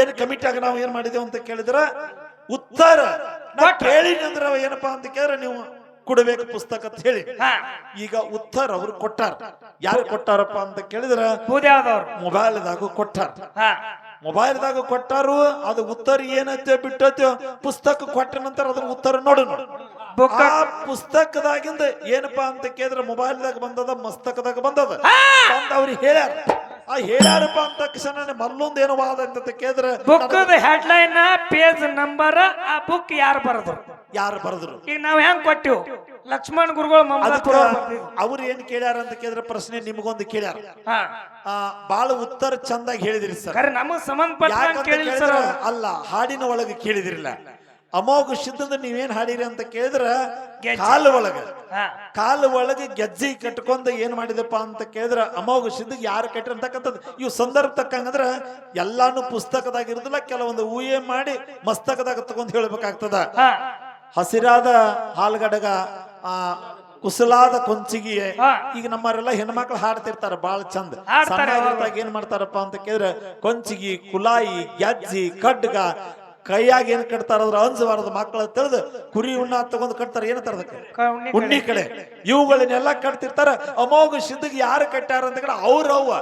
ಏನ್ ಕಮಿಟಿ ಆಗ ನಾವು ಏನ್ ಮಾಡಿದೇವು ಅಂತ ಕೇಳಿದ್ರ? ಉತ್ತರ ಕೇಳಿನಿ ಅಂದ್ರೆ ಏನಪ್ಪಾ ಅಂತ ಕೇಳಿದ್ರೆ ನೀವು ಕೊಡಬೇಕು ಪುಸ್ತಕ ಅಂತ ಹೇಳಿ. ಈಗ ಉತ್ತರ ಅವ್ರು ಕೊಟ್ಟಾರ. ಯಾರು ಕೊಟ್ಟಾರಪ್ಪ ಅಂತ ಕೇಳಿದ್ರ? ಮೊಬೈಲ್ದಾಗು ಕೊಟ್ಟಾರ. ಮೊಬೈಲ್ ಮೊಬೈಲ್ದಾಗ ಕೊಟ್ಟಾರು ಅದು ಉತ್ತರ ಏನೈತೆ ಬಿಟ್ಟೈತೆ ಪುಸ್ತಕ ಕೊಟ್ಟ ನಂತರ ಅದ್ರ ಉತ್ತರ ನೋಡು ನೋಡು ಆ ಪುಸ್ತಕದಾಗಿಂದ ಏನಪ್ಪಾ ಅಂತ ಕೇಳಿದ್ರೆ? ಮೊಬೈಲ್ದಾಗ ಬಂದದ ಮಸ್ತಕದಾಗ ಬಂದದ. ಅಂತ ಅವ್ರಿಗೆ ಹೇಳ್ಯಾರ. ಆ ಹೇಳ್ಯಾರಪ್ಪ ಅಂತ ತಕ್ಷಣ ಮಲ್ಲೊಂದು ಏನೋ ವಾದ ಅಂತ ಕೇಳಿದ್ರೆ ಬುಕ್ ಹೆಡ್ಲೈನ್ ಪೇಜ್ ನಂಬರ್ ಆ ಬುಕ್ ಯಾರು ಬರದ್ರು? ಯಾರು ಬರೆದ್ರು? ಈಗ ನಾವ್ ಹೆಂಗ್ ಕೊಟ್ಟಿವ್? ಲಕ್ಷ್ಮಣ್ ಗುರುಗಳು ಅವ್ರು ಏನ್ ಕೇಳ್ಯಾರ ಅಂತ ಕೇಳಿದ್ರೆ ಪ್ರಶ್ನೆ ನಿಮಗೊಂದು ಕೇಳ್ಯಾರ. ಬಹಳ ಉತ್ತರ ಚಂದಾಗಿ ಹೇಳಿದಿರಿ ಸರ್. ನಮಗ್ ಸಂಬಂಧಪಟ್ಟ ಅಲ್ಲ ಹಾಡಿನ ಒಳಗೆ ಕೇಳಿದಿರಲ್ಲ. ಅಮೋಘ ಸಿದ್ಧದ ನೀವೇನ್ ಹಾಡಿರಿ ಅಂತ ಕೇಳಿದ್ರ. ಕಾಲು ಒಳಗ. ಕಾಲು ಒಳಗೆ ಗೆಜ್ಜಿ ಕಟ್ಕೊಂಡ ಏನ್ ಮಾಡಿದಪ್ಪ ಅಂತ ಕೇಳಿದ್ರ ಅಮೋಘ ಸಿದ್ಧ ಯಾರು ಕಟ್ಟ್ರಿ ಅಂತಕ್ಕಂಥದ್ದು? ಇವು ಸಂದರ್ಭ ತಕ್ಕಂಗಂದ್ರ ಎಲ್ಲಾನು ಪುಸ್ತಕದಾಗ ಇರುದಿಲ್ಲ ಕೆಲವೊಂದು ಊಹೆ ಮಾಡಿ ಮಸ್ತಕದಾಗ ತಗೊಂಡ್ ಹೇಳ್ಬೇಕಾಗ್ತದ. ಹಸಿರಾದ ಹಾಲ್ಗಡಗ ಆ ಕುಸಲಾದ ಕೊಂಚಿಗೆ ಈಗ ನಮ್ಮವರೆಲ್ಲ ಹೆಣ್ಮಕ್ಳು ಹಾಡ್ತಿರ್ತಾರ ಬಾಳ ಚಂದ. ಏನ್ ಮಾಡ್ತಾರಪ್ಪ ಅಂತ ಕೇಳಿದ್ರೆ ಕೊಂಚಿಗಿ ಕುಲಾಯಿ ಗೆಜ್ಜಿ ಖಡ್ಗ ಕೈಯಾಗ ಏನ್ ಕಟ್ತಾರ ಅದ್ರ ಅನ್ಸಬಾರದು ಮಕ್ಕಳ ತಿಳಿದು ಕುರಿ ಉಣ್ಣ ತಗೊಂಡ್ ಕಟ್ತಾರ ಏನ್ ಅದಕ್ಕೆ? ಕ- ಉಣ್ಣಿ ಕಡೆ. ಇವುಗಳನ್ನೆಲ್ಲ ಕಟ್ತಿರ್ತಾರ. ಅಮೋಘ ಸಿದ್ಧಿಗೆ ಯಾರು ಕಟ್ಟಾರ ಅಂತ ಕಡೆ ಅವ್ರ ಅವ್ವ.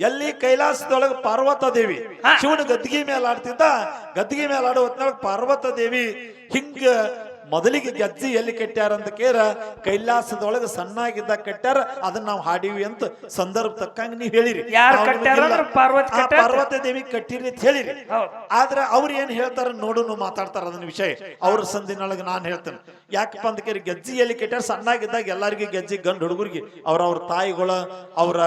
ಎಲ್ಲಿ ಕೈಲಾಸದೊಳಗೆ ಪಾರ್ವತ ದೇವಿ. ಶಿವನ ಗದ್ದಿಗೆ ಮೇಲೆ ಆಡ್ತಿದ್ದ. ಗದ್ದಿಗೆ ಮೇಲೆ ಆಡೋ ಹೊತ್ನೊಳಗೆ ಪಾರ್ವತ ದೇವಿ ಹಿಂಗ ಮೊದಲಿಗೆ ಗಜ್ಜಿ ಎಲ್ಲಿ ಕಟ್ಟ್ಯಾರ ಅಂತ ಕೇರ ಕೈಲಾಸದೊಳಗೆ ಸಣ್ಣಾಗಿದ್ದ ಕಟ್ಟ್ಯಾರ ಅದನ್ನ ನಾವು ಹಾಡಿವಿ ಅಂತ ಸಂದರ್ಭ ತಕ್ಕಂಗ ನೀವು ಹೇಳಿರಿ. ಪರ್ವತ ದೇವಿ ಕಟ್ಟಿರಿ ಅಂತ ಹೇಳಿರಿ. ಆದ್ರೆ ಅವ್ರು ಏನ್ ಹೇಳ್ತಾರ ನೋಡುನು ಮಾತಾಡ್ತಾರ ಅದನ್ನ ವಿಷಯ. ಅವ್ರ ಸಂದಿನೊಳಗೆ ನಾನು ಹೇಳ್ತೇನೆ. ಯಾಕಪ್ಪ ಅಂತ ಕೇರಿ ಗೆಜ್ಜಿ ಎಲ್ಲಿ ಕೆಟ್ಟಾರ ಸಣ್ಣಾಗಿದ್ದಾಗ ಎಲ್ಲರಿಗೂ ಗೆಜ್ಜಿ ಗಂಡು ಹುಡುಗರಿಗೆ ಅವ್ರ ಅವ್ರ ತಾಯಿಗಳ ಅವರ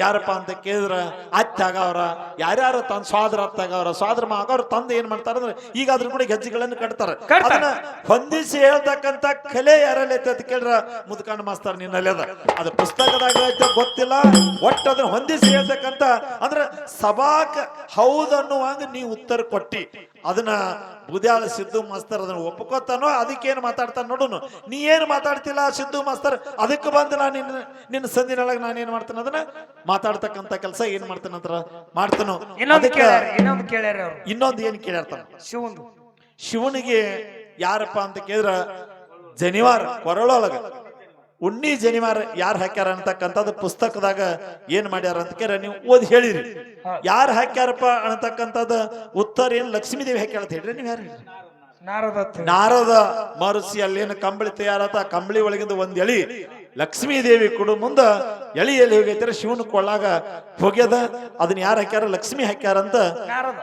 ಯಾರಪ್ಪ ಅಂತ ಕೇಳಿದ್ರ ಅತ್ತಾಗ ಆಗವ್ರ ಯಾರ್ಯಾರು ತನ್ನ ಸ್ವಾದ್ರ ಅತ್ತಾಗ ಆಗವ್ರ ಸ್ವಾದ್ರ ಅವ್ರ ತಂದೆ ಏನ್ ಮಾಡ್ತಾರ ಅಂದ್ರೆ ಈಗ ಅದ್ರ ಕೂಡ ಗೆಜ್ಜೆಗಳನ್ನು ಕಟ್ತಾರ. ಅದನ್ನ ಹೊಂದಿಸಿ ಹೇಳ್ತಕ್ಕಂತ ಕಲೆ ಯಾರಲ್ಲಿ ಐತೆ ಅಂತ ಕೇಳ್ರ ಮುದ್ಕಂಡ್ ಮಾಸ್ತಾರ ನಿನ್ನಲ್ಲಿ ಅದ. ಅದು ಪುಸ್ತಕದಾಗ ಐತೆ ಗೊತ್ತಿಲ್ಲ ಒಟ್ಟು ಅದನ್ನ ಹೊಂದಿಸಿ ಹೇಳ್ತಕ್ಕಂತ ಅಂದ್ರೆ ಸಭಾಕ ಹೌದನ್ನುವಾಗ ನೀವು ಉತ್ತರ ಕೊಟ್ಟಿ. ಅದನ್ನ ಬುದ್ಯಾಳ ಸಿದ್ದು ಮಾಸ್ತರ್ ಅದನ್ನ ಒಪ್ಕೋತಾನೋ ಅದಕ್ಕೇನು ಮಾತಾಡ್ತಾನೆ ನೋಡುನು. ನೀ ಏನು ಮಾತಾಡ್ತಿಲ್ಲ ಸಿದ್ದು ಮಾಸ್ತರ್? ಅದಕ್ಕೆ ಬಂದು ನಾನು ನಿನ್ನ ನಿನ್ನ ಸಂದಿನೊಳಗೆ ನಾನು ಏನ್ ಮಾಡ್ತೇನೆ ಅದನ್ನ? ಮಾತಾಡ್ತಕ್ಕಂತ ಕೆಲಸ ಏನು ಮಾಡ್ತೇನೆ ಅಂತ ಮಾಡ್ತಾನೋ. ಇನ್ನೊಂದು ಕೇಳ್ಯಾರ ಇನ್ನೊಂದು ಕೇಳ್ಯಾರ ಅವ್ರು. ಇನ್ನೊಂದು ಏನು ಶಿವಂದು ಶಿವನಿಗೆ ಯಾರಪ್ಪ ಅಂತ ಕೇಳಿದ್ರ? ಜನಿವಾರ ಕೊರಳೊಳಗ. ಉಣ್ಣಿ ಜನಿವಾರ ಯಾರು ಹಾಕ್ಯಾರ ಅಂತಕ್ಕಂಥದ್ದು ಪುಸ್ತಕದಾಗ ಏನ್ ಮಾಡ್ಯಾರ ಅಂತ ಕೇಳ ನೀವು ಓದಿ ಹೇಳಿರಿ. ಯಾರು ಹಾಕ್ಯಾರಪ್ಪ ಅಂತಕ್ಕಂಥದ್ದು ಉತ್ತರ ಏನ್ ಲಕ್ಷ್ಮೀದೇವಿ ದೇವಿ ಹಾಕ್ಯಾರ ಅಂತ ಹೇಳ್ರಿ ನೀವು ಯಾರು ನಾರದ ನಾರದ ಮರುಸಿ ಅಲ್ಲೇನು ಕಂಬಳಿ ತಯಾರಾತ ಕಂಬಳಿ ಒಳಗಿಂದ ಒಂದ್ ಎಳಿ ಲಕ್ಷ್ಮೀ ದೇವಿ ಕೊಡು ಮುಂದ ಎಳಿ ಎಲ್ಲಿ ಹೋಗೈತರ ಶಿವನ ಕೊಳ್ಳಾಗ ಹೋಗ್ಯದ? ಅದನ್ನ ಯಾರು ಹಾಕ್ಯಾರ? ಲಕ್ಷ್ಮಿ ಹಾಕ್ಯಾರಂತ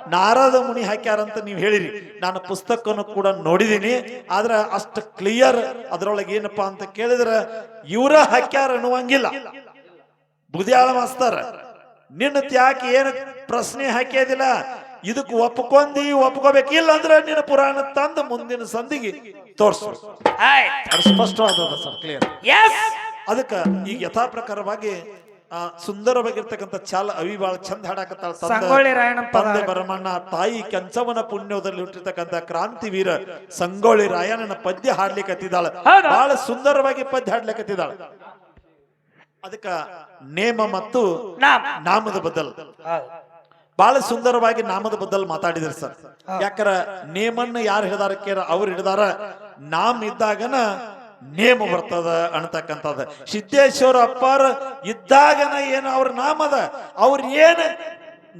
ನಾರದ. ಮುನಿ ಹಾಕ್ಯಾರಂತ ನೀವು ಹೇಳಿರಿ. ನಾನು ಪುಸ್ತಕವನ್ನು ಕೂಡ ನೋಡಿದೀನಿ. ಆದ್ರ ಅಷ್ಟು ಕ್ಲಿಯರ್ ಅದ್ರೊಳಗೆ ಏನಪ್ಪಾ ಅಂತ ಕೇಳಿದ್ರ ಇವರ ಹಾಕ್ಯಾರ ಅನ್ನುವಂಗಿಲ್ಲ. ಬುದ್ಯಾಳ ಮಾಸ್ತಾರ ನಿನ್ನ ತ್ಯಾಕೆ ಏನು ಪ್ರಶ್ನೆ ಹಾಕ್ಯದಿಲ್ಲ. ಇದಕ್ಕೆ ಒಪ್ಕೊಂಡಿ ಒಪ್ಕೋಬೇಕಿಲ್ಲ ಅಂದ್ರೆ ನಿನ್ನ ಪುರಾಣ ತಂದು ಮುಂದಿನ ಸಂದಿಗೆ ತೋರ್ಸು. ಸ್ಪಷ್ಟವಾದ ಸರ್ ಕ್ಲಿಯರ್ ಅದಕ್ಕ ಈಗ ಯಥಾ ಪ್ರಕಾರವಾಗಿ ಆ, ಸುಂದರವಾಗಿರ್ತಕ್ಕಂಥ ಚಾಲ ಅವಿ ಬಾಳ ಚಂದ ಹಾಡಾಕತ್ತಾಳ ತಂದೆ- ಬರಮಣ್ಣ ತಾಯಿ ಕೆಂಚವನ ಪುಣ್ಯದಲ್ಲಿ ಹುಟ್ಟಿರ್ತಕ್ಕಂಥ ಕ್ರಾಂತಿ ವೀರ ಸಂಗೊಳ್ಳಿ ರಾಯಣ್ಣನ ಪದ್ಯ ಹಾಡ್ಲಿಕ್ಕತ್ತಿದ್ದಾಳ? ಬಹಳ ಸುಂದರವಾಗಿ ಪದ್ಯ ಹಾಡ್ಲಿಕ್ಕತ್ತಿದ್ದಾಳ ಅದಕ್ಕ ನೇಮ ಮತ್ತು ನಾಮದ ಬದಲ್. ಬಹಳ ಸುಂದರವಾಗಿ ನಾಮದ ಬದಲ್ ಮಾತಾಡಿದ್ರಿ ಸರ್. ಯಾಕರ ನೇಮನ್ನ ಯಾರು ಹಿಡಿದಾರ ಕೇರ ಅವ್ರು ಹಿಡಿದಾರ ನಾಮ್ ಇದ್ದಾಗನ ನೇಮ ಬರ್ತದ ಅನ್ತಕ್ಕಂಥದ್ದು ಸಿದ್ದೇಶ್ವರ ಅಪ್ಪಾರ ಇದ್ದಾಗನ ಏನು ಅವ್ರ ನಾಮದ ಅವ್ರ ಏನ್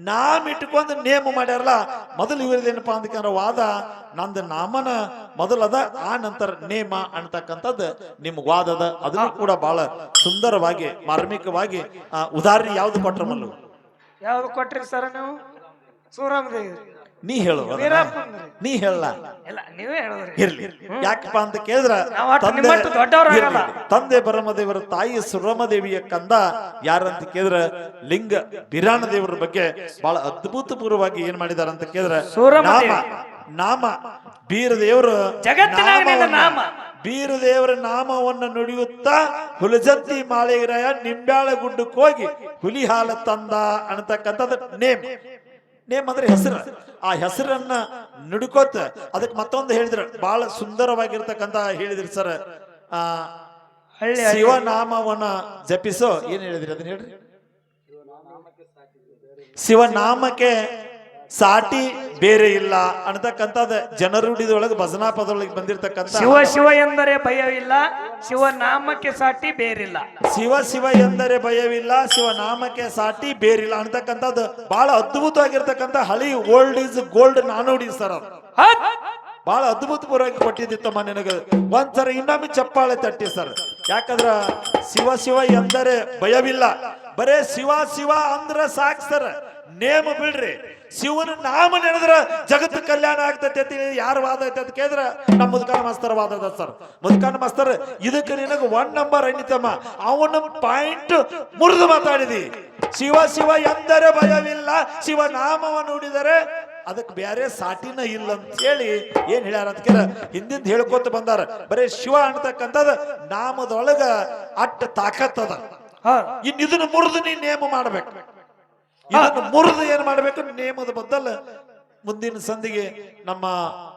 ನಾಮ ಇಟ್ಕೊಂಡು ನೇಮ ಮಾಡ್ಯಾರಲ್ಲ ಮೊದಲು ಇವ್ರದೇನಪ್ಪ ಅಂತಕ್ಕಂದ್ರ ವಾದ ನಂದು ನಾಮನ ಮೊದಲದ ಆ ನಂತರ ನೇಮ ಅನ್ತಕ್ಕಂಥದ್ದು ನಿಮ್ ವಾದದ. ಅದನ್ನು ಕೂಡ ಬಹಳ ಸುಂದರವಾಗಿ ಮಾರ್ಮಿಕವಾಗಿ ಉದಾಹರಣೆ ಯಾವ್ದು ಕೊಟ್ರ ಮಲ್ಲು? ಯಾವ್ದು ಕೊಟ್ರಿ ಸರ್ ನೀವು? ಸೂರಾಮದೇವಿ. ನೀ ಹೇಳು. ನೀ ಹೇಳ. ಇಲ್ಲ ನೀವೇ ಹೇಳಿದ್ರಿ. ಇರ್ಲಿ. ಯಾಕಪ್ಪ ಅಂತ ಕೇಳಿದ್ರ ತಂದೆ ಬರಮದೇವರ ತಾಯಿ ಸುರಮದೇವಿಯ ಕಂದ ಯಾರಂತ ಕೇಳಿದ್ರ ಲಿಂಗ ಬಿರಾಣ ದೇವರ ಬಗ್ಗೆ ಬಹಳ ಅದ್ಭುತ ಪೂರ್ವವಾಗಿ ಏನ್ ಮಾಡಿದಾರ ಅಂತ ಕೇಳಿದ್ರ ನಾಮ ನಾಮ ಬೀರದೇವರು ಜಗತ್ತಿನ ನಾಮ. ಬೀರದೇವರ ನಾಮವನ್ನು ನುಡಿಯುತ್ತಾ ಹುಲಜಂತಿ ಮಾಳಿಗರಾಯ ನಿಂಬ್ಯಾಳ ಗುಡ್ಡಕ್ಕೆ ಹೋಗಿ ಹುಲಿ ಹಾಲ ತಂದ ಅನ್ನತಕ್ಕಂಥದ್ದು ನೇಮ್. ನೇಮ್ ಅಂದ್ರೆ ಹೆಸರು. ಆ ಹೆಸರನ್ನ ನುಡ್ಕೋತ ಅದಕ್ಕೆ ಮತ್ತೊಂದು ಹೇಳಿದ್ರು. ಬಹಳ ಸುಂದರವಾಗಿರ್ತಕ್ಕಂತ ಹೇಳಿದ್ರಿ ಸರ್. ಆ. ಶಿವನಾಮವನ್ನ ಜಪಿಸೋ ಏನ್ ಹೇಳಿದ್ರಿ ಅದನ್ನ ಹೇಳ್ರಿ? ಶಿವನಾಮಕ್ಕೆ ಸಾಟಿ ಬೇರೆ ಇಲ್ಲ ಅನ್ನತಕ್ಕಂಥದ್ದು ಜನರುಡಿದೊಳಗೆ ಭಜನಾ ಪದೊಳಗೆ ಬಂದಿರತಕ್ಕಂಥ ಶಿವ ಶಿವ ಎಂದರೆ ಭಯವಿಲ್ಲ ಶಿವ ನಾಮಕ್ಕೆ ಸಾಟಿ ಬೇರಿಲ್ಲ. ಶಿವ ಶಿವ ಎಂದರೆ ಭಯವಿಲ್ಲ ಶಿವನಾಮಕ್ಕೆ ಸಾಟಿ ಬೇರಿಲ್ಲ ಅನ್ನತಕ್ಕಂಥದ್ದು ಬಹಳ ಅದ್ಭುತವಾಗಿರ್ತಕ್ಕಂಥ ಹಳಿ ಓಲ್ಡ್ ಈಸ್ ಗೋಲ್ಡ್ ನಾನುಡಿ ಸರ್ ಅವ್ರು! ಬಹಳ ಅದ್ಭುತಪೂರ್ವವಾಗಿ ಕೊಟ್ಟಿದ್ದಿತ್ತಮ್ಮ ನಿನಗೆ. ಒಂದ್ಸರಿ ಇನ್ನೊಮ್ಮೆ ಚಪ್ಪಾಳೆ ತಟ್ಟಿ ಸರ್. ಯಾಕಂದ್ರ ಶಿವ ಶಿವ ಎಂದರೆ ಭಯವಿಲ್ಲ. ಬರೇ ಶಿವ ಶಿವ ಅಂದ್ರೆ ಸಾಕ್ ಸರ್. ನೇಮ ಬಿಡ್ರಿ. ಶಿವನ ನಾಮ ನೆನೆದ್ರ ಜಗತ್ ಕಲ್ಯಾಣ ಆಗ್ತೈತೆ ಅಂತ ಯಾರು ವಾದ ಐತೆ ಅಂತ ಕೇಳಿದ್ರ? ನಮ್ಮ ಮುದ್ಕಾನ ಮಾಸ್ತರ್ ವಾದ ಅದ ಸರ್. ಮುದ್ಕಾನ ಮಾಸ್ತರ್ ಇದಕ್ಕೆ ನಿನಗೆ ಒನ್ ನಂಬರ್ ಅಣ್ಣಿತಮ್ಮ ಅವನ ಪಾಯಿಂಟ್ ಮುರಿದು ಮಾತಾಡಿದಿ. ಶಿವ ಶಿವ ಎಂದರೆ ಭಯವಿಲ್ಲ. ಶಿವ ನಾಮವನ್ನು ನುಡಿದರೆ ಅದಕ್ಕೆ ಬೇರೆ ಸಾಟಿನ ಇಲ್ಲ ಅಂತ ಹೇಳಿ ಏನ್ ಹೇಳ್ಯಾರ ಅಂತ ಕೇಳ ಹಿಂದಿಂದ ಹೇಳ್ಕೊತ ಬಂದಾರ. ಬರೇ ಶಿವ ಅನ್ನತಕ್ಕಂಥದ್ದು ನಾಮದೊಳಗ ಅಟ್ಟ ತಾಕತ್ತದ ಇನ್ನು ಇನ್ ಇದನ್ನ ಮುರಿದು ನೀ ನೇಮ ಮಾಡ್ಬೇಕು. ಮುರಿದು ಏನ್ ಮಾಡ್ಬೇಕು? ನೇಮದ ಬದಲ ಮುಂದಿನ ಸಂದಿಗೆ ನಮ್ಮ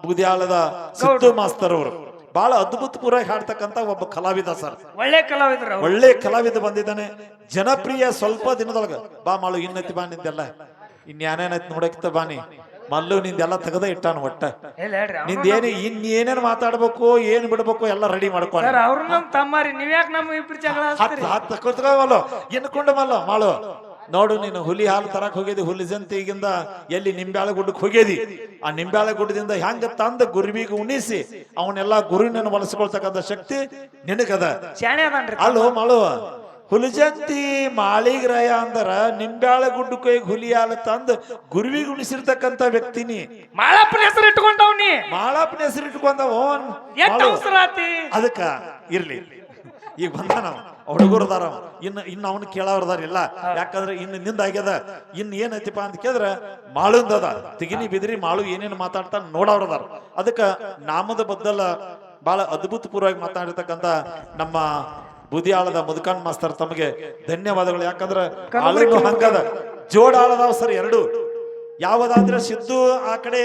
ಬುದಿಯಾಳದ ಸಿದ್ದು ಮಾಸ್ತರ್ ಅವರು. ಬಹಳ ಅದ್ಭುತಪೂರ್ವವಾಗಿ ಹಾಡ್ತಕ್ಕಂತ ಒಬ್ಬ ಕಲಾವಿದ ಸರ್. ಒಳ್ಳೆ ಕಲಾವಿದ. ಒಳ್ಳೆ ಕಲಾವಿದ ಬಂದಿದ್ದಾನೆ. ಜನಪ್ರಿಯ ಸ್ವಲ್ಪ ದಿನದೊಳಗ. ಬಾ ಮಾಳು ಇನ್ನೈತಿ ಬಾ ನಿಂದೆಲ್ಲ. ಇನ್ಯಾನೇನೈತಿ ನೋಡಕ್ತ ಬಾನಿ ಮಲ್ಲು ನಿಂದೆಲ್ಲ ತೆಗದ ಇಟ್ಟಾನು ಒಟ್ಟ. ನಿಂದೇನು ಹೇಳ್ರಿ ಅವ್ರು ನಿಂದ ಏನೇ ಇನ್ ಏನೇನ್ ಮಾತಾಡ್ಬೇಕು ಏನ್ ಬಿಡ್ಬೇಕು ಎಲ್ಲ ರೆಡಿ ಮಾಡ್ಕೊಂಡು ಅವ್ರು ನಮ್ ನೀವು ನೀವ್ಯಾಕ್ ನಮ್ಮ ಇಬ್ರು ಜಗಳ ಹತ್ತು ಎನ್ಕೊಂಡು ಮಲ್ಲ ಮಾಳು. ನೋಡು ನೀನು ಹುಲಿ ಹಾಲು ತರಕ್ ಹೋಗಿದ್ದಿ ಹುಲಿ ಜಂತಿಗಿಂದ ಎಲ್ಲಿ ನಿಂಬ್ಯಾಳ ಗುಡ್ಡಕ್ಕೆ ಹೋಗಿದಿ ಆ ನಿಂಬ್ಯಾಳ ಗುಡ್ಡದಿಂದ ಹೆಂಗ ತಂದ ಗುರುವಿಗೆ ಉಣಿಸಿ ಅವನೆಲ್ಲ ಗುರುವಿನ ಬಳಸ್ಕೊಳ್ತಕ್ಕಂಥ ಶಕ್ತಿ ನಿನಗದ. ಅಲ್ಲೋ ಮಾಳು ಹುಲಿಜಂತಿ ಮಾಳಿಗ್ರಯ ಅಂದ್ರ ನಿಂಬ್ಯಾಳ ಗುಡ್ಡಕ್ಕೆ ಹುಲಿ ಹಾಲು ತಂದು ಗುರುವಿಗೆ ಉಣಿಸಿರ್ತಕ್ಕಂಥ ವ್ಯಕ್ತಿನಿ ಮಾಳಪ್ಪನ ಹೆಸರು ಇಟ್ಕೊಂಡವ್ನಿ ಮಾಳಪ್ಪನ ಹೆಸರು ಇಟ್ಕೊಂಡವ್? ಅದಕ್ಕ ಇರ್ಲಿ. ಈಗ ಬಂದ ನಾವು. ಹುಡುಗರದಾರ ಇನ್ನು ಇನ್ನು ಅವನು ಕೇಳೋರ್ದಾರ ಇಲ್ಲ. ಯಾಕಂದ್ರೆ ಇನ್ನು ನಿಂದ ಆಗ್ಯದ. ಇನ್ ಏನೈತಿಪ್ಪ ಅಂತ ಕೇಳಿದ್ರ ಮಾಳುಂದದ ತಿಗಿನಿ ಬಿದಿರಿ ಮಾಳು ಏನೇನು ಮಾತಾಡ್ತಾನ ನೋಡವ್ರದಾರ ಅದಕ್ಕ ನಾಮದ ಬದ್ದಲ ಬಹಳ ಅದ್ಭುತಪೂರ್ವವಾಗಿ ಮಾತಾಡಿರ್ತಕ್ಕಂಥ ನಮ್ಮ ಬುದಿಯಾಳದ ಮುದುಕಾನ್ ಮಾಸ್ತರ್ ತಮಗೆ ಧನ್ಯವಾದಗಳು. ಯಾಕಂದ್ರೆ ಜೋಡಾಳದ ಹಂಗದ. ಸರ್ ಎರಡು. ಯಾವದಾದ್ರೆ ಸಿದ್ದು ಆ ಕಡೆ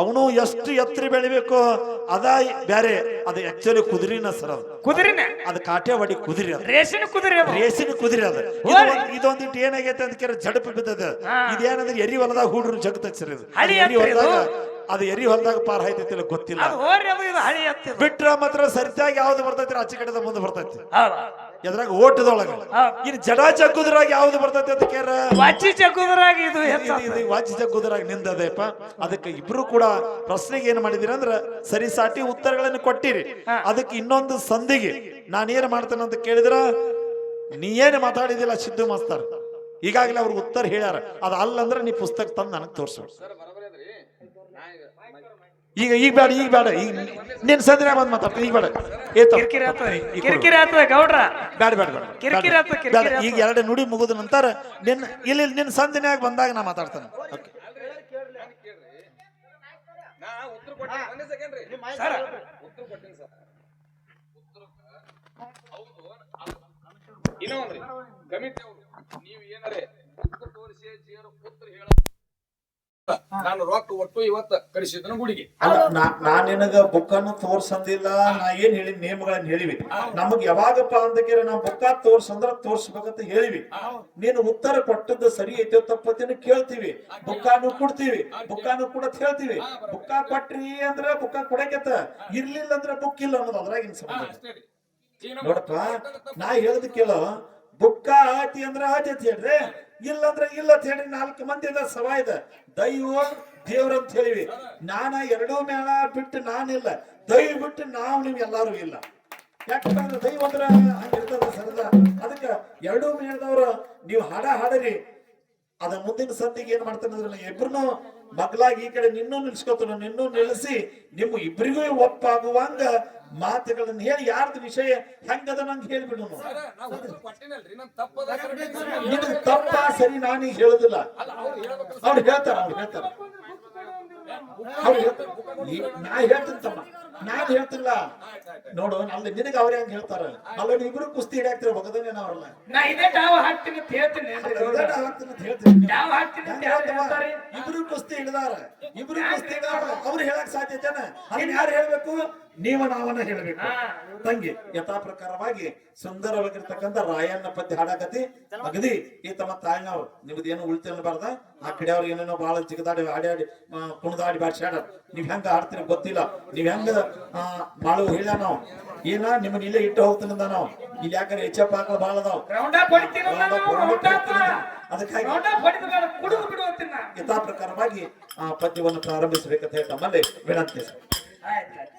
ಅವನು ಎಷ್ಟು ಎತ್ತರ ಬೆಳಿಬೇಕು ಅದ ಬ್ಯಾರೆ. ಅದು ಆಕ್ಚುಲಿ ಕುದುರಿನ ಸರ್ ಅದು. ಕುದುರಿನ? ಅದು ಕಾಟೇವಾಡಿ ಕುದುರೆ ಅದು. ರೇಷನ್ ಕುದುರೆ ರೇಷನ್ ಕುದುರೆ ಅದು. ಇದೊಂದಿಟ್ ಇದೊಂದಿಟ್ಟು ಏನಾಗೈತೆ ಅಂತ ಕೇಳಿ ಜಡಪು ಬಿದ್ದದ. ಇದೇನಂದ್ರೆ ಎರಿ ಹೊಲದಾಗ ಹುಡ್ರು ಜಗತ್ತ ಸರ್ ಇದು ಎರಿ ಹೊಲದಾಗ ಅದು. ಎರಿ ಹೊಲದಾಗ ಪಾರ ಆಯ್ತೈತಿಲ್ಲ ಗೊತ್ತಿಲ್ಲ. ಬಿಟ್ರ ಮಾತ್ರ ಸರಿತಾಗಿ ಯಾವ್ದು ಬರ್ತೈತಿ ಆಚೆ ಕಡೆದ ಮುಂದೆ ಬರ್ತೈತಿ. ಎದ್ರಾಗ ಓಟದೊಳಗ. ಇನ್ ಇನ್ನು ಜಡ ಚಕ್ಕುದ್ರಾಗ ಯಾವ್ದು ಬರ್ತೈತೆ ಅಂತ ಕೇರ ವಾಚಿ ಚಕ್ಕುದ್ರಾಗ ಇದು ವಾಚಿ ಚಕ್ಕುದ್ರಾಗ ನಿಂದದೇಪ. ಅದಕ್ಕೆ ಇಬ್ರು ಕೂಡ ಪ್ರಶ್ನೆಗೆ ಏನ್ ಮಾಡಿದಿರ ಅಂದ್ರ ಸರಿ ಸಾಟಿ ಉತ್ತರಗಳನ್ನು ಕೊಟ್ಟಿರಿ. ಅದಕ್ಕೆ ಇನ್ನೊಂದು ಸಂಧಿಗೆ ನಾನು ಏನ್ ಮಾಡ್ತೇನೆ ಅಂತ ಕೇಳಿದ್ರ ನೀ ಏನ್ ಮಾತಾಡಿದಿಲ್ಲ ಸಿದ್ದು ಮಾಸ್ತರ್? ಈಗಾಗಲೇ ಅವ್ರಿಗೆ ಉತ್ತರ ಹೇಳ್ಯಾರ. ಅದ ಅಲ್ಲಂದ್ರೆ ನೀ ಪುಸ್ತಕ ತಂದು ನನಗೆ ತೋರ್ಸು. ಈಗ ಈಗ ಬೇಡ ಈಗ ಬೇಡ. ಈಗ ನಿನ್ ಸಂದ್ರೆ ಬಂದ್ ಮಾತಾಡ್ತೀನಿ ಈಗ ಬೇಡ. ಏ ತಪ್ಪು. ಕಿರಿಕಿರಿ ಕೊಡು. ಕಿರಿಕಿರಿ ಗೌಡ್ರ. ಬೇಡ ಬೇಡ ಬೇಡ. ಕಿರಿಕಿರಿ ಬೇಡ. ಈಗ ಎರಡು ನುಡಿ ಮುಗಿದ ನಂತರ ನಿನ್ನ ಇಲ್ಲಿ ನಿನ್ನ ಸಂಧಿನ್ಯಾಗ ಬಂದಾಗ ನಾ ಮಾತಾಡ್ತೇನೆ. ಓಕೆ. ಸರ್. ಇನ್ನೊಂದ್ರಿ. ಕಮಿಟಿ ಅವ್ರು. ನೀವು ಏನಾರೇ ಉತ್ತರ ತೋರಿಸಿ ಉತ್ತರ ಹೇಳ ನಾನು ರೊಕ್ಕ ಒಟ್ಟು ಇವತ್ತು ಕಳಿಸಿದ್ದನು ಗುಡಿಗೆ. ಅಲ್ಲ ನಾ- ನಾ ನಿನಗ ಬುಕ್ಕನ್ನು ತೋರ್ಸಂದಿಲ್ಲ ನಾ ಏನ್ ಹೇಳಿ ನಿಯಮಗಳನ್ನ ಹೇಳಿವಿ. ನಮಗ್ ಯಾವಾಗಪ್ಪ ಅಂತ ಕೇಳಿ ನಾವು ಬುಕ್ಕ ತೋರ್ಸಂದ್ರ ತೋರ್ಸ್ಬೇಕಂತ ಹೇಳಿವಿ. ನೀನು ಉತ್ತರ ಕೊಟ್ಟದ್ದು ಸರಿ ಐತೆ ತಪ್ಪತ್ತೇನು ಕೇಳ್ತೀವಿ. ಬುಕ್ಕಾನು ಕೊಡ್ತೀವಿ. ಬುಕ್ಕಾನು ಕೂಡ ಹೇಳ್ತೀವಿ. ಬುಕ್ಕ ಕೊಟ್ರಿ ಅಂದ್ರ ಬುಕ್ಕ ಕೊಡಕತ್ತ ಇರ್ಲಿಲ್ಲ ಅಂದ್ರ ಬುಕ್ ಇಲ್ಲ ಅನ್ನೋದು ಅದ್ರಾಗಿನ ಸಂಬಂಧ. ಅಷ್ಟೇ ರೀ. ಈಗ ನಮ್ಮ ನೋಡಪ್ಪ ನಾ ಹೇಳದ್ ಕೇಳ. ಬುಕ್ಕ ಆತಿ ಅಂದ್ರ ಆತಿ ಹೇಳ್ರಿ. ಇಲ್ಲ ಅಂದ್ರ ಇಲ್ಲ ಅಂತ ಹೇಳಿ ನಾಲ್ಕು ಮಂದಿ ಇದೆ. ದೈವ, ದೇವ್ರ ಅಂತ ಹೇಳಿವಿ. ನಾನ ಎರಡೂ ಮೇಳ ಬಿಟ್ಟು ನಾನಿಲ್ಲ. ದೈವ ಬಿಟ್ಟು ನಾವು ನಿಮ್ ಎಲ್ಲಾರು ಇಲ್ಲ. ಯಾಕಂದ್ರೆ ದೈವ ಅಂದ್ರ ಹಂಗಿರ್ತದ ಸರದ? ಅದಕ್ಕ ಎರಡೂ ಮೇಳದವ್ರು ನೀವು ಹಾಡ ಹಾಡರಿ. ಅದ ಮುಂದಿನ ಸಂದಿಗೆ ಏನ್ ಮಾಡ್ತಾನೆ ಅಂದ್ರೆ ಇಬ್ರು ಮಗ್ಲಾಗಿ ಈ ಕಡೆ ನಿನ್ನೂ ನಿಲ್ಸ್ಕೊತಾನ, ನಿನ್ನೂ ನಿಲ್ಲಿಸಿ, ನಿಮ್ಮ ಇಬ್ರಿಗೂ ಒಪ್ಪಾಗುವಂಗ ಮಾತುಗಳನ್ನ ಹೇಳಿ ಯಾರದ ವಿಷಯ ಹೆಂಗದ ನಂಗೆ ಹೇಳ್ಬಿಡು ಇದು ತಪ್ಪ ಸರಿ. ನಾನೀಗ ಹೇಳುದಿಲ್ಲ. ಅಲ್ಲ ಅವ್ರು ಹೇಳ್ತಾರ ಅವ್ರು ಹೇಳ್ತಾರ. ಅವ್ರು ಹೇಳ್ತಾರ. ನಾ ಹೇಳ್ತೀನಿ ತಮ್ಮ ನಾನ್ ಹೇಳ್ತಿಲ್ಲ. ನೋಡು ಅಲ್ಲಿ ನಿನಗ ಅವ್ರ ಹೆಂಗ್ ಹೇಳ್ತಾರ? ಅಲ್ಲ ಇಬ್ರು ಕುಸ್ತಿ ಹಿಡಿಯಾಕ್ತಿರ ಬಗದನೇ ಅವ್ರಲ್ಲ. ನಾ ಇದೇ ಡಾವ್ ಹಾಕ್ತೀನಿ ಅಂತ ಹೇಳ್ತೀನಿ ಏನ್ರಿ ಗೌಡ್ರ? ಹೇಳ್ತೀನಿ. ಡಾವ್ ಹಾಕ್ತೀನಿ ಅಂತ ಹೇಳ್ತಾರೆ? ಇಬ್ರು ಕುಸ್ತಿ ಹಿಡಿದಾರ. ಇಬ್ರು ಕುಸ್ತಿ ಹಿಡಿದಾರ. ಅವ್ರು ಹೇಳಕ್ ಸಾಧ್ಯತೆನ ಅದನ್ನ ಯಾರು ಹೇಳ್ಬೇಕು? ನೀವು ನಾವನ್ನ ಹೇಳಬೇಕು. ತಂಗಿ ಯಥಾ ಪ್ರಕಾರವಾಗಿ ಸುಂದರವಾಗಿರ್ತಕ್ಕಂಥ ರಾಯಣ್ಣ ಪದ್ಯ ಹಾಡಾಕತಿ ಅಗದಿ ಈ ತಮ್ಮ ತಾಯಿನವ್ರು ನಿಮ್ದು ಏನು ಉಳಿತ ಅನ್ನಬಾರ್ದ ಆ ಅವ್ರಿಗೆ ಏನೇನೋ ಬಹಳ ಜಿಗದಾಡಿ ಆಡಿ ಕುಣದಾಡಿ ಬಾಡ್ಸ್ಯಾಡ ನೀವ್ ಹೆಂಗ ಆಡ್ತೀರಿ ಗೊತ್ತಿಲ್ಲ. ನೀವ್ ಹೆಂಗ ಮಾಡು ಹೇಳ ನಾವು. ಏನ ನಿಮ್ಮನ್ನ ಇಲ್ಲೇ ಇಟ್ಟು ಹೋಗ್ತಾನಿಂದ ನಾವು. ಇಲ್ಲಿ ಯಾಕಂದ್ರೆ ಹೆಚ್ಚಪ್ಪ ಹಾಕಲು ಬಹಳ ಅದಾವ. ನಾವು. ಅದಕ್ಕಾಗಿ ಯಥಾ ಪ್ರಕಾರವಾಗಿ ಆ ಪದ್ಯವನ್ನು ಪ್ರಾರಂಭಿಸಬೇಕಂತ ಹೇಳಿ ತಮ್ಮಲ್ಲಿ ವಿನಂತಿ. ಆಯ್ತು.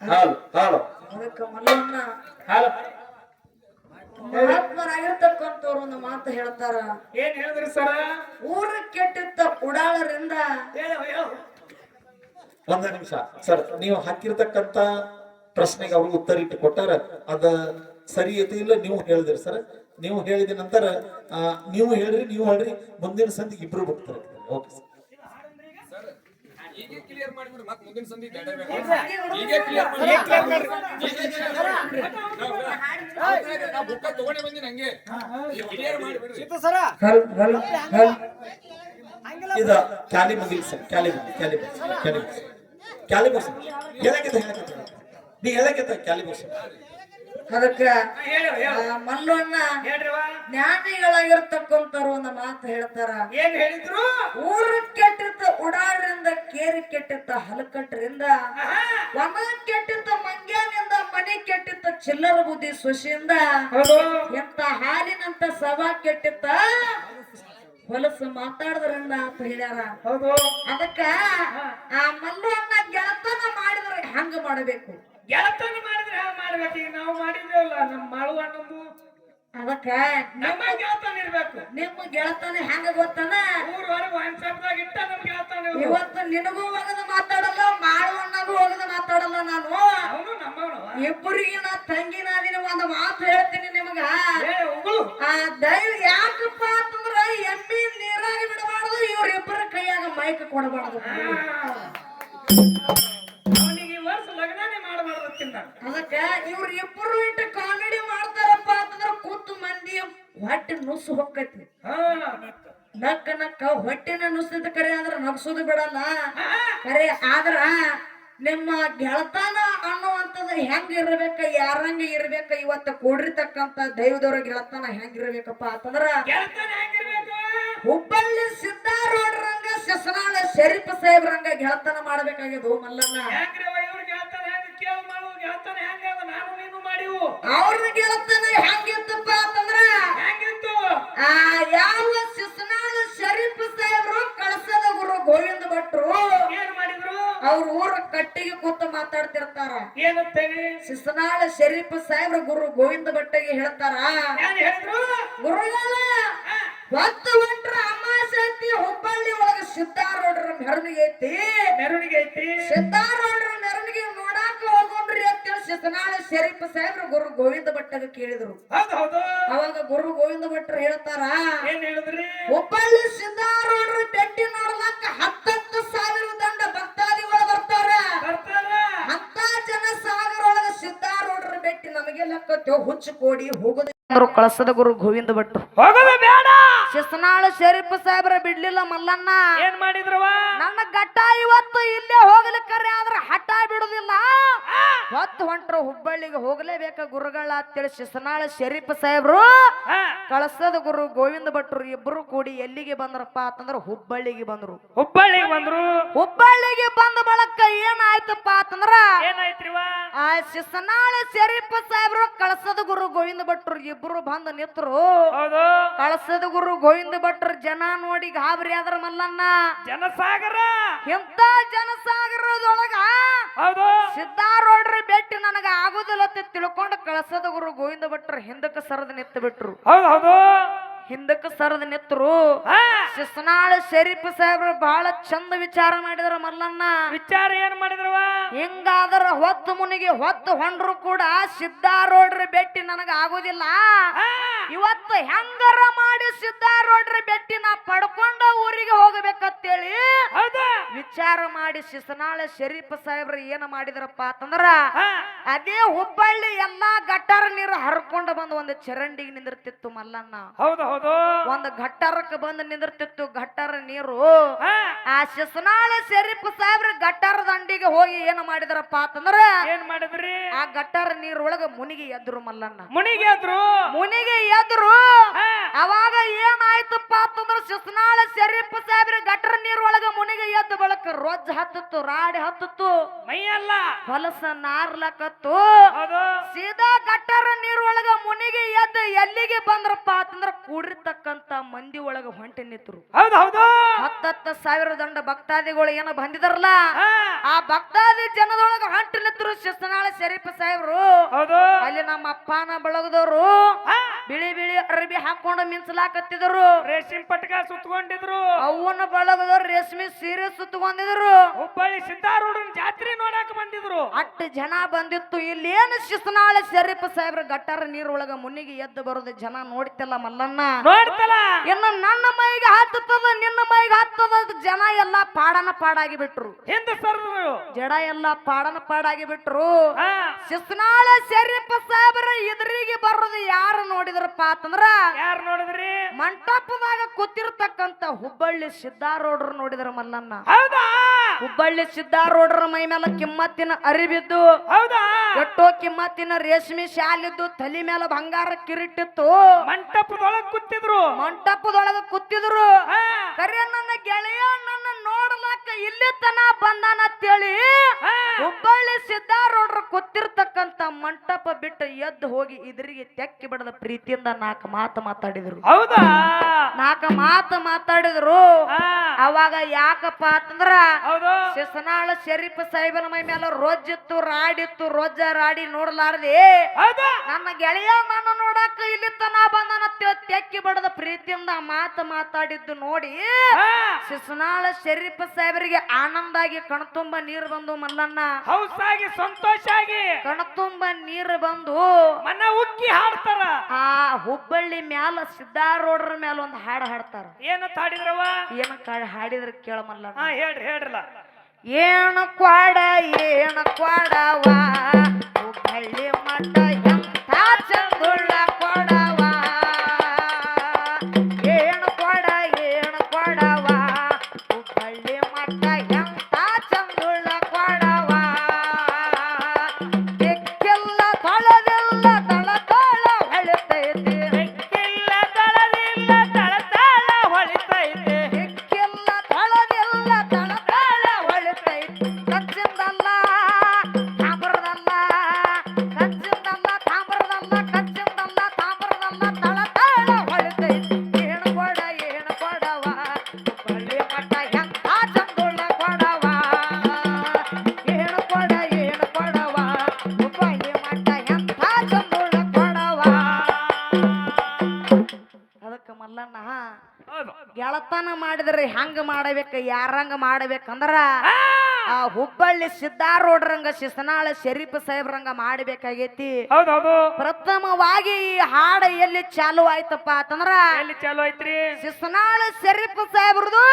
ಹಾಲು ಹಾಲು. ಅದಕ್ಕೆ ಮಲ್ಲಣ್ಣ ಹಾಲು. ಮಹಾತ್ಮರಾಗಿರ್ತಕ್ಕಂಥವ್ರು ಒಂದು ಮಾತು ಹೇಳ್ತಾರ. ಏನ್ ಹೇಳಿದ್ರಿ ಸರ? ಊರ ಕೆಟ್ಟಿದ್ದ ಉಡಾಳರಿಂದ ಒಂದ ನಿಮಿಷ. ಸರ್ ನೀವು ಹಾಕಿರ್ತಕ್ಕಂತ ಪ್ರಶ್ನೆಗೆ ಅವರು ಉತ್ತರ ಇಟ್ಟು ಕೊಟ್ಟಾರ. ಅದ ಸರಿ ಐತಿ ಇಲ್ಲ ನೀವು ಹೇಳಿದ್ರಿ ಸರ್. ನೀವು ಹೇಳಿದ ನಂತರ ನೀವು ಹೇಳ್ರಿ ನೀವು ಹೇಳ್ರಿ. ಮುಂದಿನ ಸಂದಿಗೆ ಇಬ್ರು ಬಿಡ್ತಾರೆ ಓಕೆ ಸರ್. ಈಗ ಕ್ಲಿಯರ್ ಮಾಡಿಬಿಡ್ರಿ ಮತ್ತೆ ಮುಂದಿನ ಸಂಧಿ ಬೇಡ ಬೇಡ. ಈಗ ಕ್ಲಿಯರ್ ಮಾಡಿ. ನಾವು ಬುಕ್ಕ ತಗೊಂಡೆ ಬಂದಿನಿ ಹಂಗೆ. ಕ್ಲಿಯರ್ ಮಾಡಿಬಿಡ್ರಿ. ಹಲ್ ಹಲ್ ಹಲ್ ಇದ ಕ್ಯಾಲಿ ಮುಗಿಲ್ ಸರ್ ಕ್ಯಾಲಿ ಕ್ಯಾಲಿ ಮುಗಿಲ್ ಕ್ಯಾಲಿ ಮುಗಿಲ್ ಕ್ಯಾಲಿ ಮುಗಿಲ್ ಹೇಳಕ್ಕೆ ಹೇಳಕ್ಕೆ ನೀ ಹೇಳಕ್ಕೆ ಕ್ಯಾಲಿ ಮುಗಿಲ್ ಅದಕ್ಕ ಮಲ್ಲಣ್ಣ ಜ್ಞಾನಿಗಳಾಗಿರ್ತಕ್ಕಂಥವ್ರು ಒಂದು ಮಾತು ಹೇಳ್ತಾರ. ಏನ್ ಹೇಳಿದ್ರು? ಊರು ಕೆಟ್ಟಿದ್ದ ಉಡಾಳರಿಂದ ಕೇರಿ ಕೆಟ್ಟಿದ್ದ ಹಲಕಟ್ರಿಂದ ಒಣ ಕೆಟ್ಟಿದ್ದ ಮಂಗ್ಯಾನಿಂದ ಮನೆ ಕೆಟ್ಟಿದ್ದ ಚಿಲ್ಲರ ಬುದ್ಧಿ ಸೊಸಿಯಿಂದ ಎಂತ ಹಾಲಿನಂತ ಸಭಾ ಕೆಟ್ಟಿತ್ತ ಹೊಲಸು ಮಾತಾಡದ್ರಿಂದ ಅಂತ ಹೇಳ್ಯಾರ. ಹೌದು. ಅದಕ್ಕ ಆ ಮಲ್ಲಣ್ಣ ಗೆಳತನ ಮಾಡಿದ್ರೆ ಹಂಗ ಮಾಡಬೇಕು? ಗೆಳತನ ಮಾಡಿದ್ರೆ ಹ್ಯಾಂಗ ಮಾಡ್ಬೇಕು. ಈಗ ನಾವು ಮಾಡಿದ್ದೇವಲ್ಲ ನಮ್ಮ ಮಾಳು ಅಣ್ಣಂದು. ಅದಕ್ಕ ನಮ್ಮ ಗೆಳತನ ಇರ್ಬೇಕು. ನಿಮ್ಮ ಗೆಳತನ ಹೆಂಗ ಗೊತ್ತನ? ಊರ್ ಹೊರಗೆ ವಾಟ್ಸಪ್ದಾಗ ಇಟ್ಟ ನಮ್ ಗೆಳತನ ಇವತ್ತು ನಿನಗೂ ಹೋಗದ ಮಾತಾಡಲ್ಲ ಮಾಡುವಣ್ಣಗೂ ಹೋಗದ ಮಾತಾಡಲ್ಲ ನಾನು? ಅವನು ನಮ್ಮವನು. ಇಬ್ಬರಿಗೆ ನಾ ತಂಗಿನ ದಿನ ಒಂದು ಮಾತು ಹೇಳ್ತೀನಿ ನಿಮಗ. ಆ ದೈವ ಯಾಕಪ್ಪ ಅಂತಂದ್ರ ಎಮ್ಮಿ ನೀರಾಗಿ ಬಿಡಬಾರ್ದು ಇವ್ರಿಬ್ಬರ ಕೈಯಾಗ ಮೈಕ್ ಕೊಡಬಾರ್ದು. ತಿನ್ನ ಅದಕ್ಕ ಇವ್ರ ಇಬ್ಬರು ಇಟ್ಟು ಕಾಮಿಡಿ ಮಾಡ್ತಾರಪ್ಪ ಅಂತಂದ್ರೆ ಕೂತು ಮಂದಿ ಹೊಟ್ಟೆ ನುಸ್ಸು ಹೊಕ್ಕೈತಿ. ನಕ್ಕ. ನಕ್ಕ ಹೊಟ್ಟೆನ ನುಸ್ತಿದ ಕರೆ ಅಂದ್ರೆ ನಗ್ಸೋದು ಬಿಡಲ್ಲ. ಕರೆ ಆದ್ರ ನಿಮ್ಮ ಗೆಳತನ ಅನ್ನುವಂಥದ್ದು ಹೆಂಗ್ ಇರ್ಬೇಕ ಯಾರಂಗ ಇರ್ಬೇಕ ಇವತ್ತ ಕೊಡಿರ್ತಕ್ಕಂತ ದೈವದವ್ರ ಗೆಳತನ ಹೆಂಗ್ ಇರ್ಬೇಕಪ್ಪ ಅಂತಂದ್ರ ಹುಬ್ಬಳ್ಳಿ ಸಿದ್ದಾರೋಡ್ರಂಗ ಸಸನಾಳ ಶರೀಫ್ ಸಾಹೇಬ್ರಂಗ ಗೆಳತನ ಮಾಡ್ಬೇಕಾಗ್ಯದು ಮಲ್ಲಣ್ಣ. ಮಾಡಿವು ಅವ್ರ ಗೆಳತನ ಹೆಂಗಿತ್ತಪ್ಪ ಅಂತಂದ್ರ ಹೆಂಗಿತ್ತು? ಆ ಯಾವ ಶಿಸ್ನಾಳ ಶರೀಫ್ ಸಾಹೇಬ್ರು ಕಳಸದ ಗುರು ಗೋವಿಂದ ಭಟ್ರು ಏನ್ ಮಾಡಿದ್ರು? ಅವ್ರ ಊರ ಕಟ್ಟಿಗೆ ಕೂತು ಮಾತಾಡ್ತಿರ್ತಾರ. ಏನಂತೇಳಿ ಶಿಸ್ನಾಳ ಶರೀಫ್ ಸಾಹೇಬ್ರ ಗುರು ಗೋವಿಂದ ಭಟ್ಟಗೆ ಹೇಳ್ತಾರ ಗುರುಗಳ ಹೊತ್ತು ಹೊಂಟ್ರ ಅಮಾಸೆ ಐತಿ ಹುಬ್ಬಳ್ಳಿ ಒಳಗ ಸಿದ್ದಾರೂಢರ ಮೆರವಣಿಗೆ ಐತಿ. ಮೆರವಣಿಗೆ ಐತಿ. ಸಿದ್ದಾರೂಢರ ಮೆರವಣಿಗೆ ನೋಡಾಕ ಹೋಗೋಣ್ರಿ ಅಂತೇಳಿ ಶರೀಫ್ ಸಾಹೇಬ್ರ ಗುರು ಗೋವಿಂದ ಭಟ್ಟಗ ಕೇಳಿದ್ರು. ಹೌದು ಹೌದು. ಅವಾಗ ಗುರು ಗೋವಿಂದ ಭಟ್ರು ಹೇಳ್ತಾರ ಏನ್ ಹೇಳಿದ್ರಿ? ಹುಬ್ಬಳ್ಳಿ ಸಿದ್ದಾರೂಢರ ಭೇಟಿ ನೋಡ್ಲಕ್ಕ ಹತ್ತತ್ತು ಸಾವಿರ ದಂಡ ಭಕ್ತಾದಿಗಳು ಬರ್ತಾರ. ಬರ್ತಾರ. ಅಂತ ಜನ ಸಾಗರ ಒಳಗ ಸಿದ್ದಾರು ಪೆಟ್ಟಿ ನಮಗೆ ಲೆಕ್ಕ ಹುಚ್ಚು ಕೋಡಿ ಹೋಗುದು ಕಳಸದ ಗುರು ಗೋವಿಂದ ಭಟ್ರು ಹೋಗೋದು ಬೇಡ. ಶಿಸ್ನಾಳ ಶರೀಫ್ ಸಾಹೇಬ್ರ ಬಿಡ್ಲಿಲ್ಲ ಮಲ್ಲಣ್ಣ. ಏನ್ ಮಾಡಿದ್ರವ ನನ್ನ ಗಟ್ಟ ಇವತ್ತು ಇಲ್ಲೇ ಹೋಗ್ಲಿಕ್ಕರೆ ಆದ್ರೆ ಹಠ ಬಿಡುದಿಲ್ಲ. ಹೊತ್ತು ಹೊಂಟ್ರ ಹುಬ್ಬಳ್ಳಿಗೆ ಹೋಗ್ಲೇಬೇಕ ಗುರುಗಳ ಅಂತೇಳಿ ಶಿಸ್ನಾಳ ಶರೀಫ್ ಸಾಹೇಬ್ರು. ಕಳಸದ ಗುರು ಗೋವಿಂದ ಭಟ್ರು ಇಬ್ರು ಕೂಡಿ ಎಲ್ಲಿಗೆ ಬಂದ್ರಪ್ಪ ಅಂತಂದ್ರ ಹುಬ್ಬಳ್ಳಿಗೆ ಬಂದ್ರು. ಹುಬ್ಬಳ್ಳಿಗೆ ಬಂದ್ರು? ಹುಬ್ಬಳ್ಳಿಗೆ ಬಂದ ಬಳಕ ಏನಾಯ್ತಪ್ಪ ಅಂತಂದ್ರ ಏನಾಯ್ತ್ರಿವ ಆ ಶಿಸ್ನಾಳ ಶರೀಫ್ ಸಾಹೇಬ್ರು ಕಳಸದ ಗುರು ಗೋವಿಂದ ಭಟ್ರು ಇಬ್ರು ಬಂದ ನಿತ್ರು. ಕಳಸದ ಗುರು ಗೋವಿಂದ ಭಟ್ರ ಜನ ನೋಡಿ ಗಾಬರಿ ಆದ್ರ ಮಲ್ಲಣ್ಣ. ಜನಸಾಗರ. ಎಂತ ಜನಸಾಗರದೊಳಗ? ಹೌದು. ಸಿದ್ದಾರೂಢ್ರ ಭೇಟಿ ನನಗ ಆಗುದಿಲ್ಲ ಅಂತ ತಿಳ್ಕೊಂಡು ಕಳಸದ ಗುರು ಗೋವಿಂದ ಭಟ್ರ ಹಿಂದಕ್ಕೆ ಸರದ ನೆತ್ತ ಬಿಟ್ರು. ಹೌದು ಹೌದು. ಹಿಂದಕ್ಕೆ ಸರದ ನೆತ್ತರು ಶಿಸ್ನಾಳ ಶರೀಫ್ ಸಾಹೇಬ್ರು ಬಹಳ ಚಂದ ವಿಚಾರ ಮಾಡಿದ್ರ ಮಲ್ಲಣ್ಣ. ವಿಚಾರ ಏನ್ ಮಾಡಿದ್ರವ ಹಿಂಗಾದ್ರ ಹೊತ್ತು ಮುನಿಗೆ ಹೊತ್ತು ಹೊಂಡ್ರು ಕೂಡ ಸಿದ್ಧಾರೋಡ್ರಿ ಬೆಟ್ಟಿ ನನಗ ಆಗುದಿಲ್ಲ. ಇವತ್ತು ಹೆಂಗರ ಮಾಡಿ ಸಿದ್ಧಾರೋಡ್ರಿ ಬೆಟ್ಟಿ ನಾ ಪಡ್ಕೊಂಡ ಊರಿಗೆ ಹೋಗ್ಬೇಕಂತೇಳಿ ವಿಚಾರ ಮಾಡಿ ಶಿಸನಾಳ ಶರೀಫ್ ಸಾಹೇಬ್ರು ಏನು ಮಾಡಿದ್ರಪ್ಪ ಅಂತಂದ್ರ ಅದೇ ಹುಬ್ಬಳ್ಳಿ ಎಲ್ಲಾ ಗಟ್ಟಾರ ನೀರು ಹರ್ಕೊಂಡು ಬಂದು ಒಂದು ಚರಂಡಿಗೆ ನಿಂದಿರ್ತಿತ್ತು ಮಲ್ಲಣ್ಣ. ಹೌದು ಹೌದು. ಒಂದು ಘಟ್ಟರಕ್ಕೆ ಬಂದು ನಿಂದಿರ್ತಿತ್ತು ಗಟ್ಟಾರ ನೀರು. ಆ ಶಿಸನಾಳ ಶರೀಫ್ ಸಾಹೇಬ್ರ ಗಟ್ಟರ ದಂಡಿಗೆ ಹೋಗಿ ಏನ್ ಮಾಡಿದ್ರಪ್ಪ ಅಂತಂದ್ರ ಏನ್ ಮಾಡಿದ್ರಿ? ಆ ಗಟ್ಟಾರ ನೀರೊಳಗ ಮುನಿಗೆ ಎದ್ರು ಮಲ್ಲಣ್ಣ. ಮುನಿಗೆ ಎದ್ರು? ಮುನಿಗೆ ಎದ್ರು? ಅವಾಗ ಏನಾಯ್ತಪ್ಪ ಅಂತಂದ್ರ ಶಿಸ್ನಾಳ ಶರೀಫ್ ಸಾಹೇಬ್ರ ಗಟ್ರ ಒಳಗ ಮುನಿಗೆ ಎದ್ದ ಬಳಕ ರೊಜ್ಜ ಹತ್ತಿತ್ತು ರಾಡಿ ಹತ್ತಿತ್ತು. ಮೈಯಲ್ಲ. ಹೊಲಸ ನಾರ್ಲಕತ್ತು. ಸೀದಾ ಗಟ್ಟರ ನೀರೊಳಗ ಮುನಿಗೆ ಎದ್ದ ಎಲ್ಲಿಗೆ ಬಂದ್ರಪ್ಪ ಅಂತಂದ್ರ ಕೂಡಿರ್ತಕ್ಕಂತ ಮಂದಿ ಒಳಗ ಹೊಂಟೆ ನಿಂತರು. ಹತ್ತತ್ತ ಸಾವಿರ ದಂಡ ಭಕ್ತಾದಿಗಳು ಏನ ಬಂದಿದಾರಲ್ಲ? ಆ ಭಕ್ತಾದಿ ಜನದೊಳಗ ಹೊಂಟೆ ನಿಂತರು ಶಿಸ್ನಾಳ ಶರೀಫ್ ಸಾಹೇಬ್ರು. ಅಲ್ಲಿ ನಮ್ಮ ಅಪ್ಪನ ಬಳಗದವರು ಬಿಳಿ ಬಿಳಿ ಅರಬಿ ಹಾಕೊಂಡು ಮಿಂಚಲಾಕತ್ತಿದ್ರು. ರೇಷ್ಮೆ ಪಟ್ಕ ಸುತ್ತಕೊಂಡಿದ್ರು ಅವನ ಬಳಗದವ್ರು ರೇಷ್ಮೆ ಸೀರೆ ಸುತ್ತಕೊಂಡಿದ್ರು ಹುಬ್ಬಳ್ಳಿ ಸಿದ್ದಾರೂಢನ ನೋಡಾಕ ಬಂದಿದ್ರು? ಅಟ್ಟು ಜನ ಬಂದಿತ್ತು ಇಲ್ಲಿ ಏನು ಶಿಸ್ನಾಳ ಶರೀಫ್ ಸಾಹೇಬ್ರ ಗಟ್ಟಾರ ಒಳಗ ಮುನ್ನಿಗೆ ಎದ್ದು ಬರೋದು ಜನ ನೋಡ್ತಲ್ಲ ಮಲ್ಲಣ್ಣ. ನೋಡ್ತಲ್ಲ? ಇನ್ನು ನನ್ನ ಮೈಗೆ ಹತ್ತದ ನಿನ್ನ ಮೈಗೆ ಹತ್ತದ ಜನ ಎಲ್ಲ ಪಾಡನ ಪಾಡಾಗಿ ಬಿಟ್ರು. ಹಿಂದೆ ಸರ್ದ್ರು. ಜಡ ಎಲ್ಲ ಪಾಡನ ಪಾಡಾಗಿ ಬಿಟ್ರು. ಶಿಸ್ನಾಳ ಶರೀಫ್ ಸಾಹೇಬ್ರ ಇದ್ರಿಗೆ ಬರೋದು ಯಾರು ನೋಡಿದ್ರಪ್ಪ ಅಂತಂದ್ರ? ಯಾರು ನೋಡಿದ್ರಿ? ಮಂಟಪದಾಗ ಕೂತಿರ್ತಕ್ಕಂತ ಹುಬ್ಬಳ್ಳಿ ಸಿದ್ದಾರೋಡ್ರು ನೋಡಿದ್ರ ಮಲ್ಲಣ್ಣ. ಹೌದಾ? ಹುಬ್ಬಳ್ಳಿ ಸಿದ್ದಾರೂಢರ ಮೈ ಮೇಲೆ ಕಿಮ್ಮತ್ತಿನ ಅರಿಬಿದ್ದು ಹೌದಾ? ಎಷ್ಟೋ ಕಿಮ್ಮತ್ತಿನ ರೇಷ್ಮೆ ಶಾಲಿದ್ದು ತಲೆ ಮೇಲೆ ಬಂಗಾರ ಕಿರೀಟಿತ್ತು. ಮಂಟಪದೊಳಗೆ ಕೂತಿದ್ರು. ಮಂಟಪದೊಳಗ ಕೂತಿದ್ರು. ಹಾ. ಕರೆ ನನ್ನ ಗೆಳೆಯ ನನ್ನ ನೋಡ್ಲಾಕ ಇಲ್ಲಿ ತನ ಬಂದಾನ ಅಂತೇಳಿ. ಹುಬ್ಬಳ್ಳಿ ಸಿದ್ದಾರೂಢರ ಕೂತಿರ್ತಕ್ಕಂತ ಮಂಟಪ ಬಿಟ್ಟು ಎದ್ದು ಹೋಗಿ ಇದ್ರಿಗೆ ತೆಕ್ಕಿ ಬಿಡದ ಪ್ರೀತಿಯಿಂದ ನಾಲ್ಕು ಮಾತು ಮಾತಾಡಿದ್ರು. ಹೌದಾ? ನಾಲ್ಕು ಮಾತು ಮಾತಾಡಿದ್ರು. ಅವಾಗ ಯಾಕಪ್ಪ ಅಂತಂದ್ರ ಹೌದು ಶಿಸನಾಳ ಶರೀಫ್ ಸಾಹೇಬನ ಮೈ ಮೇಲೆ ರೋಜಿತ್ತು ರಾಡಿತ್ತು ರೋಜ ರಾಡಿ ನೋಡ್ಲಾರ್ದೆ. ನನ್ನ ಗೆಳೆಯ ನನ್ನ ನೋಡಾಕ ಇಲ್ಲಿ ತನ ಬಂದನ ತೆಕ್ಕಿ ಬಡದ ಪ್ರೀತಿಯಿಂದ ಮಾತು ಮಾತಾಡಿದ್ದು ನೋಡಿ. ಶಿಸನಾಳ ಶರೀಫ್ ಸಾಹೇಬರಿಗೆ ಆನಂದ ಆಗಿ ಕಣ್ತುಂಬ ನೀರು ಬಂದು ಮಲ್ಲಣ್ಣ. ಹೌಸಾಗಿ ಸಂತೋಷ ಆಗಿ ಕಣ್ತುಂಬ ನೀರು ಬಂದು ಮನ ಉಕ್ಕಿ ಹಾಡ್ತಾರ. ಆ ಹುಬ್ಬಳ್ಳಿ ಮ್ಯಾಲ ಸಿದ್ದಾರೋಡ್ರ ಮ್ಯಾಲ ಒಂದು ಹಾಡು ಹಾಡ್ತಾರ. ಏನಂತ ಹಾಡಿದ್ರವ ಏನ ಕಾ- ಹಾಡಿದ್ರ ಕೇಳ ಮಲ್ಲಣ್ಣ. ಹೇಳ್ರಿ ಹೇಳ್ರಲ್ಲ. ಏನು ಕ್ವಾಡ ಏನು ಕ್ವಾಡವಾ ಹುಬ್ಬಳ್ಳಿ ಮಠ ಹೌದು ಗೆಳತನ ಮಾಡಿದ್ರೆ ಹೆಂಗ ಮಾಡಬೇಕು ಯಾರಂಗ ಮಾಡ್ಬೇಕಂದ್ರ ಆ ಹುಬ್ಬಳ್ಳಿ ಸಿದ್ದಾರೋಡ್ರಂಗ ಶಿಸನಾಳ ಶರೀಫ್ ಸಾಹೇಬ್ರಂಗ ಮಾಡಬೇಕಾಗೈತಿ. ಹೌದೌದು. ಪ್ರಥಮವಾಗಿ ಈ ಹಾಡ ಎಲ್ಲಿ ಚಾಲು ಆಯ್ತಪ್ಪ ಅಂತಂದ್ರ ಎಲ್ಲಿ ಚಾಲು ಆಯ್ತ್ರಿ? ಶಿಸನಾಳ ಶರೀಫ್ ಸಾಹೇಬ್ರದು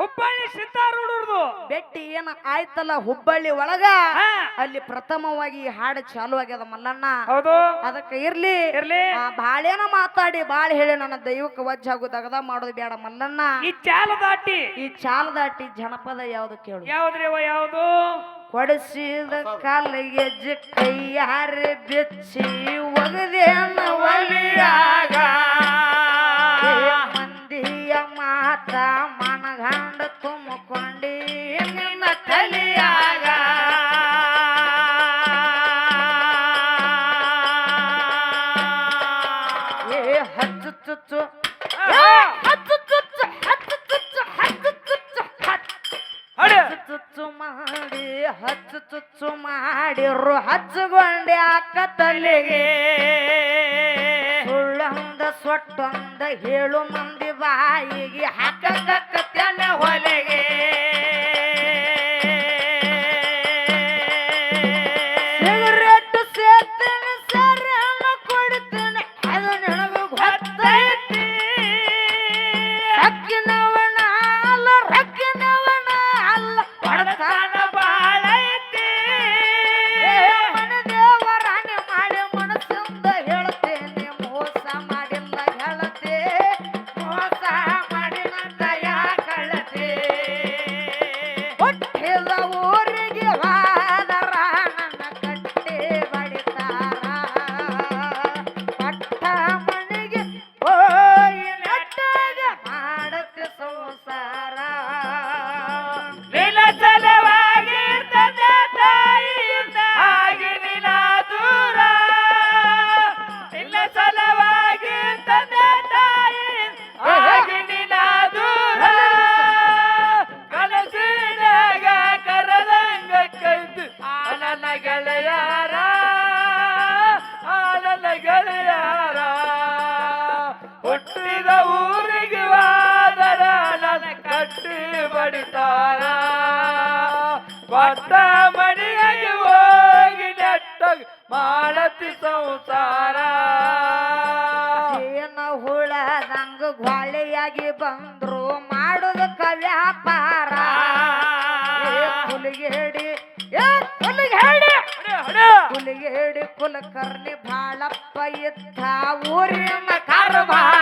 ಹುಬ್ಬಳ್ಳಿ ಸಿದ್ದಾರೋಡ್ರದು ಬೆಟ್ಟಿ ಏನ ಆಯ್ತಲ್ಲ ಹುಬ್ಬಳ್ಳಿ ಒಳಗ? ಅಲ್ಲಿ ಪ್ರಥಮವಾಗಿ ಈ ಹಾಡು ಚಾಲು ಆಗ್ಯದ ಮಲ್ಲಣ್ಣ. ಹೌದು. ಅದಕ್ಕೆ ಇರ್ಲಿ. ಇರ್ಲಿ. ಆ ಬಾಳೇನ ಮಾತಾಡಿ ಬಾಳ್ ಹೇಳಿ ನನ್ನ ದೈವಕ್ಕೆ ವಜ್ಜಾಗು ದಗದ ಮಾಡೋದು ಬೇಡ ಮಲ್ಲಣ್ಣ. ಈ ಚಾಲ ದಾಟಿ ಈ ಚಾಲ ದಾಟಿ ಜನಪದ ಯಾವ್ದು ಕೇಳು. ಯಾವ್ದ್ರಿ ಯಾವ್ದು? ಕೊಡಿಸಿದ ಕಾಲಿಗೆ ಕೈಯಾರೆ ಬೆಚ್ಚಿ ಒಗದೇನ ಒಲಿಯಾಗ. ಹಚ್ಚುಗೊಂಡೆ ಅಕ್ಕ ತಲೆಗೆ. ಸುಳ್ಳೊಂದ ಸೊಟ್ಟೊಂದ ಹೇಳು ಮಂದಿ ಬಾಯಿಗೆ ಹಾಕಕತ್ತನ ಹೊಲೆಗೆ. ಸಿಗರೇಟ್ ಸೇರ್ತೀನಿ ಸರಿ ಹಣ ಕೊಡ್ತೀನಿ. ಅದು ನನಗೆ ಗೊತ್ತೈತಿ. ಅಲ್ಲ ಕಟ್ಟಿದ ಊರಿಗೆ ವಾದರ ನನ್ನ ಕಟ್ಟಿ ಬಡಿತಾರ. ಪಟ್ಟ ಮನೆಯಾಗಿ ಹೋಗಿ ನೆಟ್ಟ ಮಾಡತಿ ಸಂಸಾರ. ಏನು ಹುಳ ನಂಗ ಗ್ವಾಳಿಯಾಗಿ ಬಂದ್ರು ಮಾಡುದು ಕವ್ಯಾಪಾರ. ಹುಲಿಗೇಡಿ ಹುಲಿಗೇಡಿ ಹುಲಿಗೇಡಿ ಕುಲಕರ್ಣಿ ಬಾಳಪ್ಪ ಇದ್ದ ಊರಿನ ಕಾರ್ಬಾರ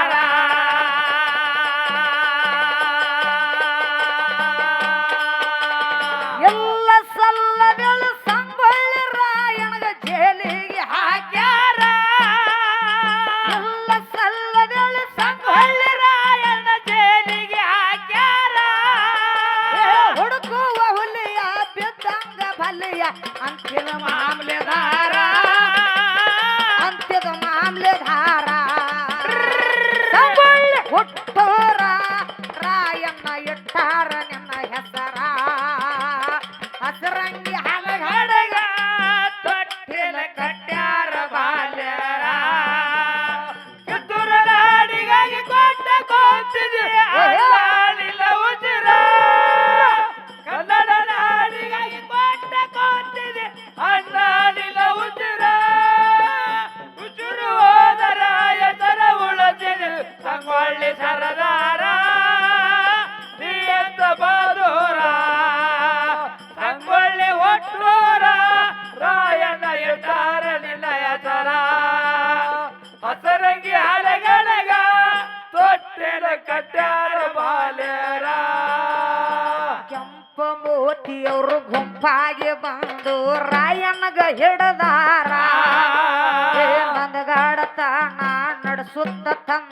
说他他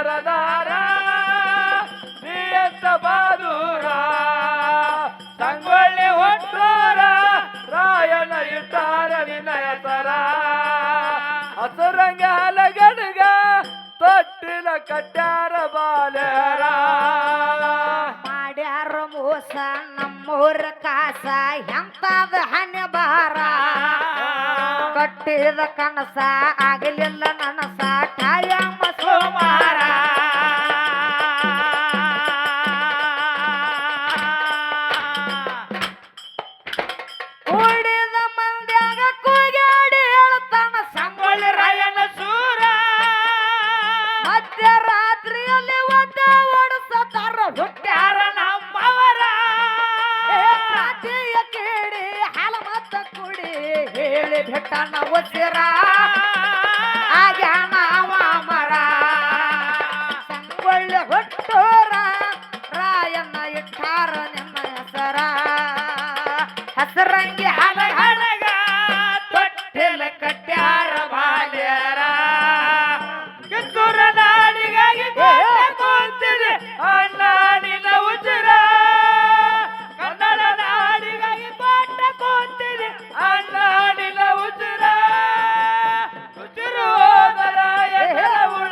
ಸರದಾರ ನಿಯಂತ ಬದೂರ ಸಂಗೊಳ್ಳಿ ಹೊಟ್ಟೋರ ರಾಯನ ಇಟ್ಟಾರ ನಿನಯ ತರ ಹಸುರಂಗ ಹಲಗಡಗ ತೊಟ್ಟಿನ ಕಟ್ಟಾರ ಬಾಲರ ಮಾಡ್ಯಾರ ಮೋಸ ನಮ್ಮೂರ ಕಾಸ ಎಂತಾದ ಹಣೆ ಬಾರ ಕಟ್ಟಿದ ಕನಸ ಆಗಲಿಲ್ಲ ನನಸ.